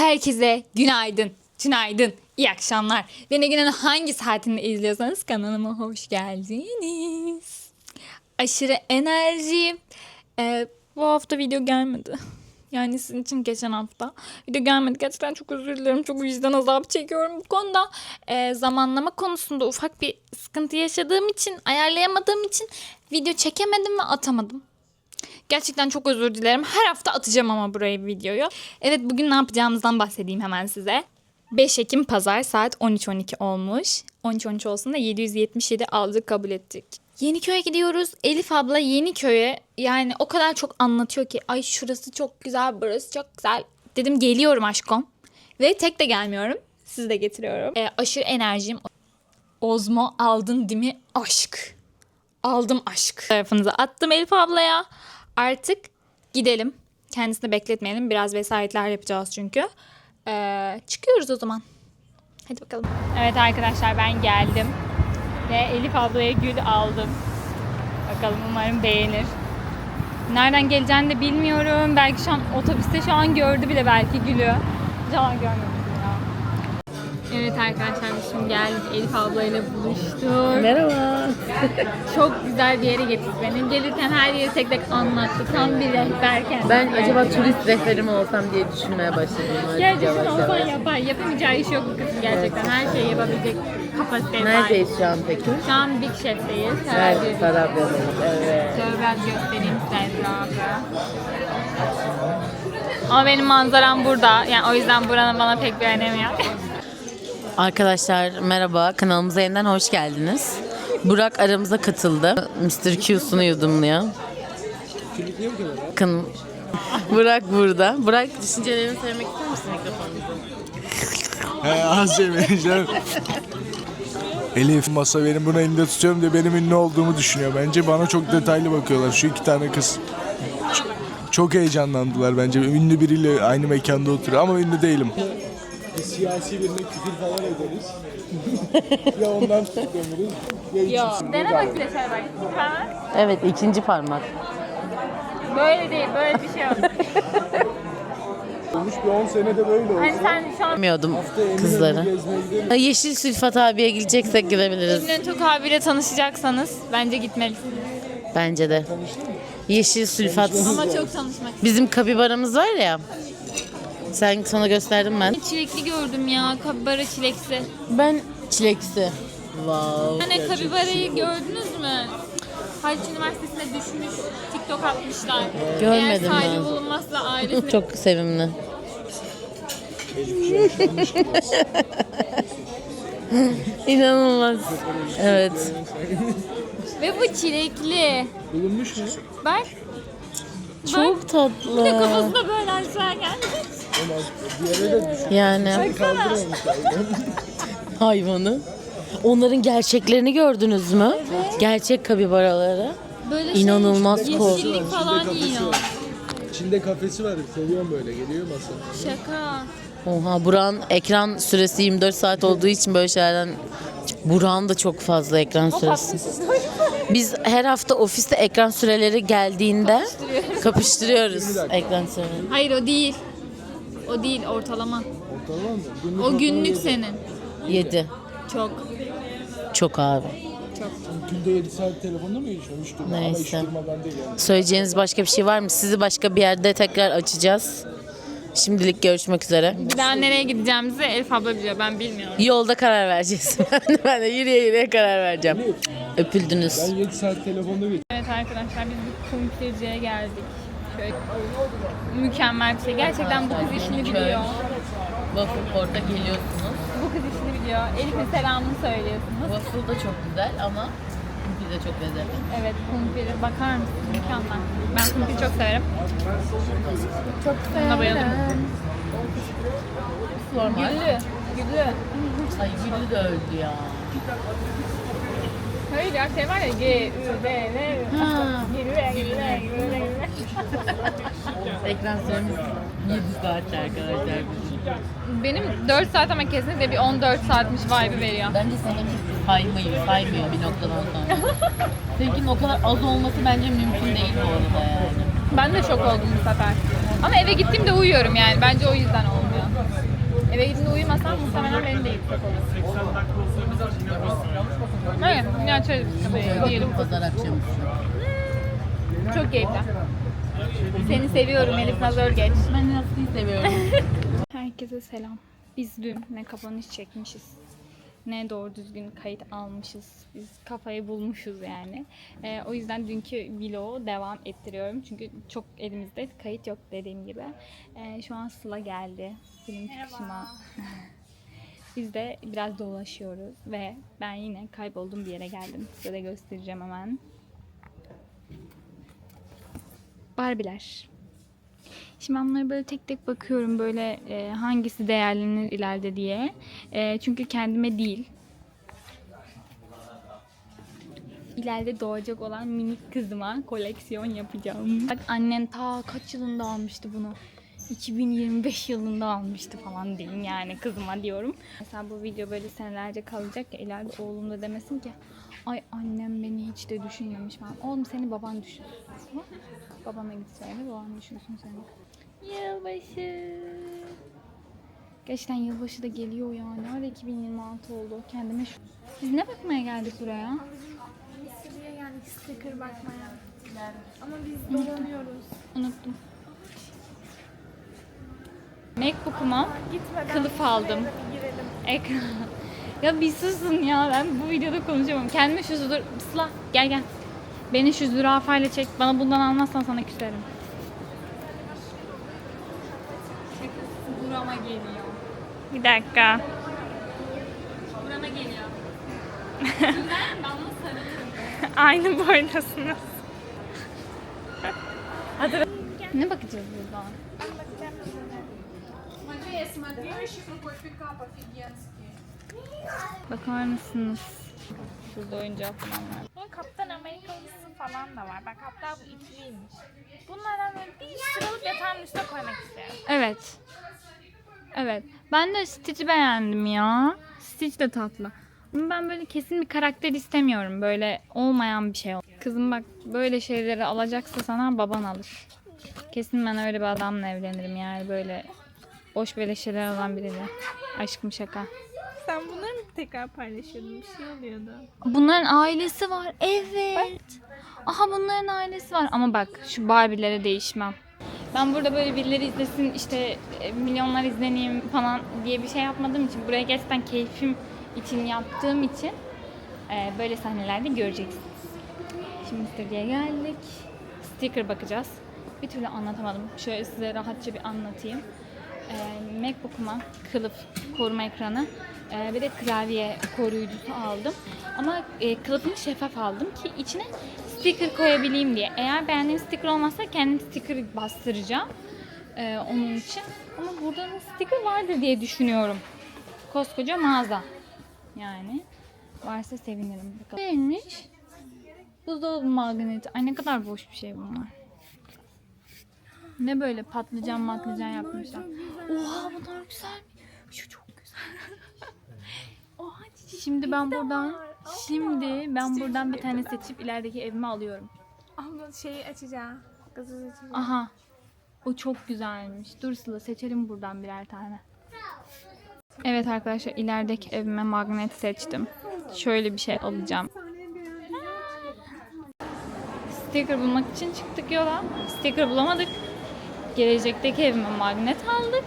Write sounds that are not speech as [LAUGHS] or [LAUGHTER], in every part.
Herkese günaydın, günaydın, iyi akşamlar. Beni günün hangi saatinde izliyorsanız kanalıma hoş geldiniz. Aşırı enerji. Ee, bu hafta video gelmedi. Yani sizin için geçen hafta video gelmedi. Gerçekten çok özür dilerim. Çok vicdan azabı çekiyorum bu konuda. Ee, zamanlama konusunda ufak bir sıkıntı yaşadığım için, ayarlayamadığım için video çekemedim ve atamadım. Gerçekten çok özür dilerim. Her hafta atacağım ama buraya videoyu. Evet bugün ne yapacağımızdan bahsedeyim hemen size. 5 Ekim pazar saat 13.12 olmuş. 13.13 olsun da 777 aldık kabul ettik. Yeniköy'e gidiyoruz. Elif abla Yeniköy'e yani o kadar çok anlatıyor ki ay şurası çok güzel burası çok güzel. Dedim geliyorum aşkım. Ve tek de gelmiyorum. Sizi de getiriyorum. Ee, aşırı enerjim. Ozmo aldın değil mi? Aşk. Aldım aşk. Tarafınıza attım Elif ablaya. Artık gidelim. Kendisini bekletmeyelim. Biraz vesayetler yapacağız çünkü. Ee, çıkıyoruz o zaman. Hadi bakalım. Evet arkadaşlar ben geldim. Ve Elif ablaya gül aldım. Bakalım umarım beğenir. Nereden geleceğini de bilmiyorum. Belki şu an otobüste şu an gördü bile belki gülü. Yalan görmemiştim ya. Evet arkadaşlar şimdi geldik. Elif ablayla buluştuk. Merhaba. [LAUGHS] Çok güzel bir yere getirdi beni. Gelirken her yeri tek tek anlattı. Tam bir rehberken. Ben acaba turist rehberim olsam diye düşünmeye başladım. artık Gerçekten yavaş olsan yavaş. yapar. Yapamayacağı iş yok bu kızın gerçekten. Her şeyi yapabilecek kapasiteye sahip. Neredeyiz şu an peki? Şu an Big Chef'teyiz. Evet, Tarabya'dayız. Evet. Şöyle biraz göstereyim size etrafı. Ama benim manzaram burada. Yani o yüzden buranın bana pek bir önemi yok. [LAUGHS] Arkadaşlar merhaba. Kanalımıza yeniden hoş geldiniz. Burak aramıza katıldı. Mr. Q'sunu yudumluyor. Bakın Burak burada. Burak düşüncelerini söylemek ister misin mikrofonumuza? Az yemeyeceğim. Elif masa benim bunu elinde tutuyorum diye benim ünlü olduğumu düşünüyor. Bence bana çok detaylı bakıyorlar. Şu iki tane kız. Çok heyecanlandılar bence. Ünlü biriyle aynı mekanda oturuyor ama ünlü değilim. Siyasi birine küfür falan ederiz. ya ondan tutuklanırız. Ya Dene bak bir de şöyle bak. Evet ikinci parmak. Böyle değil, böyle bir şey yok. olmuş bir 10 senede böyle oldu. Hani sen şu an Bilmiyordum kızları. Yeşil Sülfat abiye gideceksek gidebiliriz. Ünlü Tok abiyle tanışacaksanız bence gitmelisiniz. Bence de. Yeşil Sülfat. Ama çok tanışmak Bizim kapibaramız var ya. Sen sana gösterdim ben. Çilekli gördüm ya, kapibara çileksi. Ben çileksi. Wow. Hani kapibarayı gördünüz mü? Haliç Üniversitesi'ne düşmüş, TikTok atmışlar. Görmedim Eğer sahibi ben. bulunmazsa [LAUGHS] ailesi Çok sevimli. [LAUGHS] İnanılmaz. Evet. Ve bu çilekli. Bulunmuş mu? Bak. Çok Bir de tatlı. kafasında böyle aşağı gelmiş. Yani [LAUGHS] hayvanı. Onların gerçeklerini gördünüz mü? Gerçek kabibaraları. Böyle İnanılmaz şey, korkunç. yeşillik falan yiyor. İçinde kafesi var. Seviyorum böyle. Geliyor masa. Şaka. Oha Buran ekran süresi 24 saat olduğu için böyle şeylerden Buran da çok fazla ekran süresi. Biz her hafta ofiste ekran süreleri geldiğinde kapıştırıyoruz ekran sürelerini. Hayır o değil. O değil ortalama. Tamam mı? Günlük O günlük senin. 7. Çok. Çok abi. Günde 7 saat telefonda mı geçiyorum? Hiç durma. Ama hiç Neyse. değil yani. Söyleyeceğiniz başka bir şey var mı? Sizi başka bir yerde tekrar açacağız. Şimdilik görüşmek üzere. Bir daha nereye gideceğimizi Elif abla biliyor. Ben bilmiyorum. Yolda karar vereceğiz. [LAUGHS] ben de, ben de yürüye yürüye karar vereceğim. Öpüldünüz. Ben 7 saat telefonda geçiyorum. Evet arkadaşlar biz bir kumpirciye geldik. Mükemmel bir şey. Gerçekten bu kız işini biliyor. Waffle Port'a geliyorsunuz. Bu kız işini biliyor. Elif'in selamını söylüyorsunuz. Waffle da çok güzel ama kumpir de çok lezzetli. Evet kumpiri bakar mısın? Mükemmel. Ben kumpiri çok severim. Çok severim. Buna bayıldım. Normal. Güllü. Güllü. Ay Gülü de öldü ya. Hayır ya şey var ya G, Ü, D, N, Ü. Ha. Ekran süremiz 7 saat arkadaşlar. Benim 4 saat ama kesinlikle bir 14 saatmiş vibe'ı veriyor. Bence senin saymıyor, saymıyor bir noktadan sonra. [LAUGHS] Seninkinin o kadar az olması bence mümkün değil bu arada yani. Ben de şok oldum bu sefer. Ama eve gittiğimde uyuyorum yani. Bence o yüzden olmuyor. Eve gidince uyumasam muhtemelen benim de yüksek olur. Evet, yine açarız biz kafayı. Diyelim. Pazar akşamı. Çok keyifli. Seni seviyorum Elif Nazör geç. Ben Aslı'yı seviyorum. [LAUGHS] Herkese selam. Biz dün ne kapanış çekmişiz, ne doğru düzgün kayıt almışız. Biz kafayı bulmuşuz yani. Ee, o yüzden dünkü vlogu devam ettiriyorum. Çünkü çok elimizde kayıt yok dediğim gibi. Ee, şu an Sıla geldi. Benim çıkışıma. [LAUGHS] Biz de biraz dolaşıyoruz ve ben yine kaybolduğum bir yere geldim. Size de göstereceğim hemen. Barbiler. Şimdi ben bunlara böyle tek tek bakıyorum böyle e, hangisi değerlenir ileride diye. E, çünkü kendime değil. İleride doğacak olan minik kızıma koleksiyon yapacağım. Bak annen ta kaç yılında almıştı bunu? 2025 yılında almıştı falan diyeyim yani kızıma diyorum. Mesela bu video böyle senelerce kalacak ya ileride oğlum da demesin ki ay annem beni hiç de düşünmemiş falan. Oğlum seni baban düşünsün. Babana git söyle baban düşünsün seni. Yılbaşı. Gerçekten yılbaşı da geliyor ya. Nerede 2026 oldu? Kendime şu... Biz ne bakmaya geldik buraya? Sıraya geldik sticker bakmaya. Ama biz dolanıyoruz. Unuttum. Macbook'uma kılıf aldım. Ekran. [LAUGHS] ya bir susun ya. Ben bu videoda konuşamam. Kendime şu zür... Sıla gel gel. Beni şu zürafayla çek. Bana bundan almazsan sana küserim. Burama geliyor. Bir dakika. Burama geliyor. ben bunu sarılırım. Aynı boydasınız. Ne bakacağız buradan? Bakar mısınız? Şurada oyuncak falan var. Bunun Kaptan Amerikalısı falan da var. Bak hatta bu ikiliymiş. Bunlardan böyle bir sıralık yatağın üstüne koymak isterim. Evet. Evet. Ben de Stitch'i beğendim ya. Stitch de tatlı. Ama ben böyle kesin bir karakter istemiyorum. Böyle olmayan bir şey. Kızım bak böyle şeyleri alacaksa sana baban alır. Kesin ben öyle bir adamla evlenirim yani böyle boş böyle şeyler alan biriyle. Aşkım şaka. Sen bunları mı tekrar paylaşıyordun? Bir şey oluyordu. Bunların ailesi var. Evet. Aha bunların ailesi var. Ama bak şu Barbie'lere değişmem. Ben burada böyle birileri izlesin işte e, milyonlar izleneyim falan diye bir şey yapmadığım için buraya gerçekten keyfim için yaptığım için e, böyle sahnelerde göreceksiniz. Şimdi Mr. geldik. Sticker bakacağız. Bir türlü anlatamadım. Şöyle size rahatça bir anlatayım. Ee, Macbook'uma kılıf koruma ekranı e, bir de klavye koruyucusu aldım. Ama e, kılıfını şeffaf aldım ki içine sticker koyabileyim diye. Eğer beğendiğim sticker olmazsa kendim sticker bastıracağım e, onun için. Ama burada da sticker vardır diye düşünüyorum. Koskoca mağaza. Yani varsa sevinirim. Bakalım. Neymiş? Buzdolabı magneti. Ay ne kadar boş bir şey bunlar. Ne böyle patlıcan matlıcan yapmışlar. Oha bunlar güzel. Şu çok güzel. Oha Şimdi ben buradan şimdi ben buradan bir tane seçip ilerideki evime alıyorum. Abla şeyi açacağım. Gazoz açacağım. Aha. O çok güzelmiş. Dur Sıla seçelim buradan birer tane. Evet arkadaşlar ilerideki evime magnet seçtim. Şöyle bir şey alacağım. Sticker bulmak için çıktık yola. Sticker bulamadık. Gelecekteki evime magnet aldık.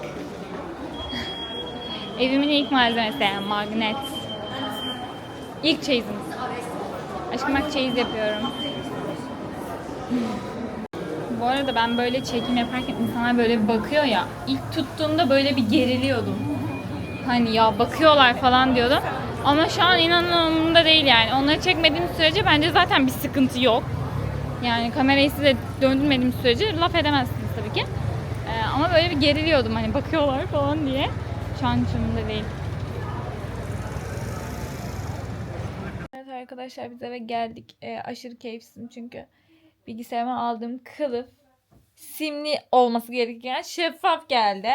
Evimin ilk malzemesi yani magnet. İlk çeyizimiz. Aşkım bak çeyiz yapıyorum. Bu arada ben böyle çekim yaparken insanlar böyle bakıyor ya. İlk tuttuğumda böyle bir geriliyordum. Hani ya bakıyorlar falan diyordum. Ama şu an inanın değil yani. Onları çekmediğim sürece bence zaten bir sıkıntı yok. Yani kamerayı size döndürmediğim sürece laf edemezsiniz tabii ki. Ee, ama böyle bir geriliyordum hani bakıyorlar falan diye. Şu an değil. Evet arkadaşlar biz eve geldik. Ee, aşırı keyifsizim çünkü bilgisayarıma aldığım kılıf simli olması gereken şeffaf geldi.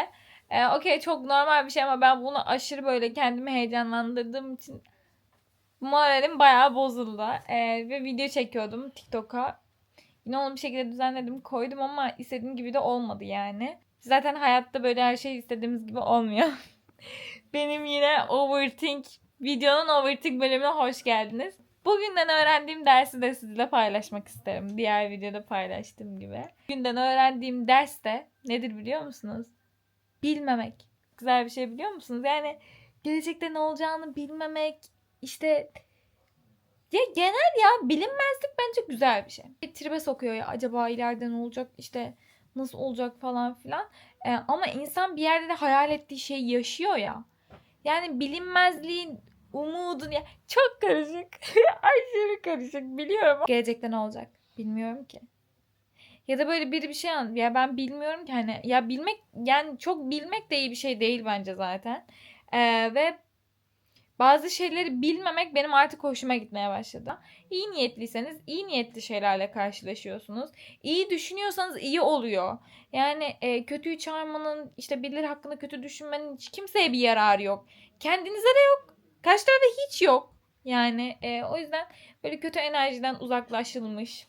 Ee, Okey çok normal bir şey ama ben bunu aşırı böyle kendimi heyecanlandırdığım için moralim bayağı bozuldu. Ee, ve video çekiyordum TikTok'a. Yine onu bir şekilde düzenledim koydum ama istediğim gibi de olmadı yani. Zaten hayatta böyle her şey istediğimiz gibi olmuyor. [LAUGHS] Benim yine overthink videonun overthink bölümüne hoş geldiniz. Bugünden öğrendiğim dersi de sizinle paylaşmak isterim. Diğer videoda paylaştığım gibi. Bugünden öğrendiğim ders de nedir biliyor musunuz? Bilmemek. Güzel bir şey biliyor musunuz? Yani gelecekte ne olacağını bilmemek, işte ya genel ya bilinmezlik bence güzel bir şey. Bir tribe sokuyor ya acaba ileride ne olacak işte nasıl olacak falan filan. Ee, ama insan bir yerde de hayal ettiği şeyi yaşıyor ya. Yani bilinmezliğin umudun ya çok karışık. [LAUGHS] Aşırı karışık biliyorum. Gelecekte ne olacak bilmiyorum ki. Ya da böyle biri bir şey an ya ben bilmiyorum ki hani ya bilmek yani çok bilmek de iyi bir şey değil bence zaten. Ee, ve bazı şeyleri bilmemek benim artık hoşuma gitmeye başladı. İyi niyetliyseniz iyi niyetli şeylerle karşılaşıyorsunuz. İyi düşünüyorsanız iyi oluyor. Yani e, kötüyü çağırmanın, işte birileri hakkında kötü düşünmenin hiç kimseye bir yararı yok. Kendinize de yok. Karşı tarafa hiç yok. Yani e, o yüzden böyle kötü enerjiden uzaklaşılmış,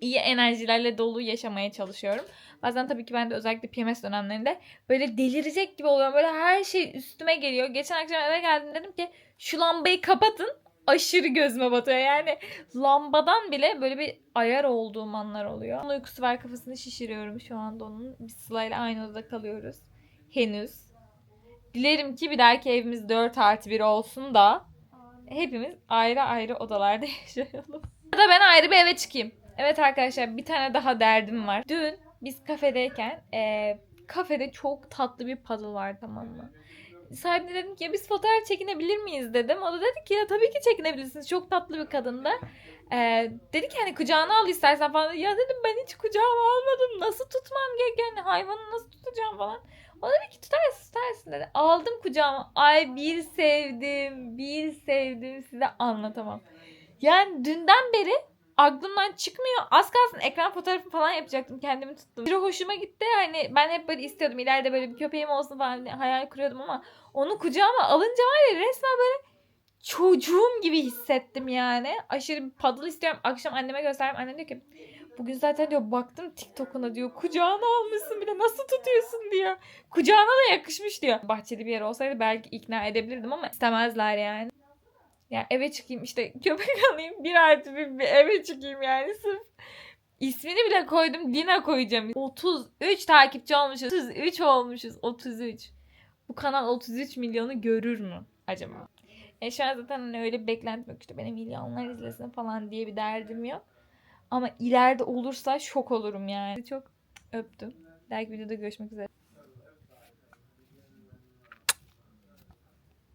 iyi enerjilerle dolu yaşamaya çalışıyorum. Bazen tabii ki ben de özellikle PMS dönemlerinde böyle delirecek gibi oluyorum. Böyle her şey üstüme geliyor. Geçen akşam eve geldim dedim ki şu lambayı kapatın. Aşırı gözüme batıyor. Yani lambadan bile böyle bir ayar olduğum anlar oluyor. Onun uykusu var kafasını şişiriyorum şu anda onun. Biz Sıla'yla aynı odada kalıyoruz. Henüz. Dilerim ki bir dahaki evimiz 4 artı 1 olsun da hepimiz ayrı ayrı odalarda [LAUGHS] yaşayalım. Ya da ben ayrı bir eve çıkayım. Evet arkadaşlar bir tane daha derdim var. Dün biz kafedeyken eee, kafede çok tatlı bir puzzle var tamam mı? Sahibine dedim ki ya biz fotoğraf çekinebilir miyiz dedim. O da dedi ki ya tabii ki çekinebilirsiniz. Çok tatlı bir kadındı. Eee dedi ki hani kucağına al istersen falan. Ya dedim ben hiç kucağıma almadım. Nasıl tutmam gerekiyor? Yani hayvanı nasıl tutacağım falan. O dedi ki tutarsın tutarsın dedi. Aldım kucağıma. Ay bir sevdim. Bir sevdim. Size anlatamam. Yani dünden beri aklımdan çıkmıyor. Az kalsın ekran fotoğrafı falan yapacaktım. Kendimi tuttum. Bir hoşuma gitti. Hani ben hep böyle istiyordum. ileride böyle bir köpeğim olsun falan hayal kuruyordum ama onu kucağıma alınca var ya resmen böyle çocuğum gibi hissettim yani. Aşırı bir paddle istiyorum. Akşam anneme gösterdim. Annem diyor ki bugün zaten diyor baktım TikTok'una diyor kucağına almışsın bir de nasıl tutuyorsun diyor. Kucağına da yakışmış diyor. Bahçeli bir yer olsaydı belki ikna edebilirdim ama istemezler yani. Ya eve çıkayım işte köpek [LAUGHS] alayım bir artı bir, bir eve çıkayım yani sırf ismini bile koydum Dina koyacağım. 33 takipçi olmuşuz. 33 olmuşuz 33. Bu kanal 33 milyonu görür mü acaba? E şu an zaten hani öyle beklentim yok işte beni milyonlar izlesin falan diye bir derdim yok. Ama ileride olursa şok olurum yani. Çok öptüm. Belki videoda görüşmek üzere.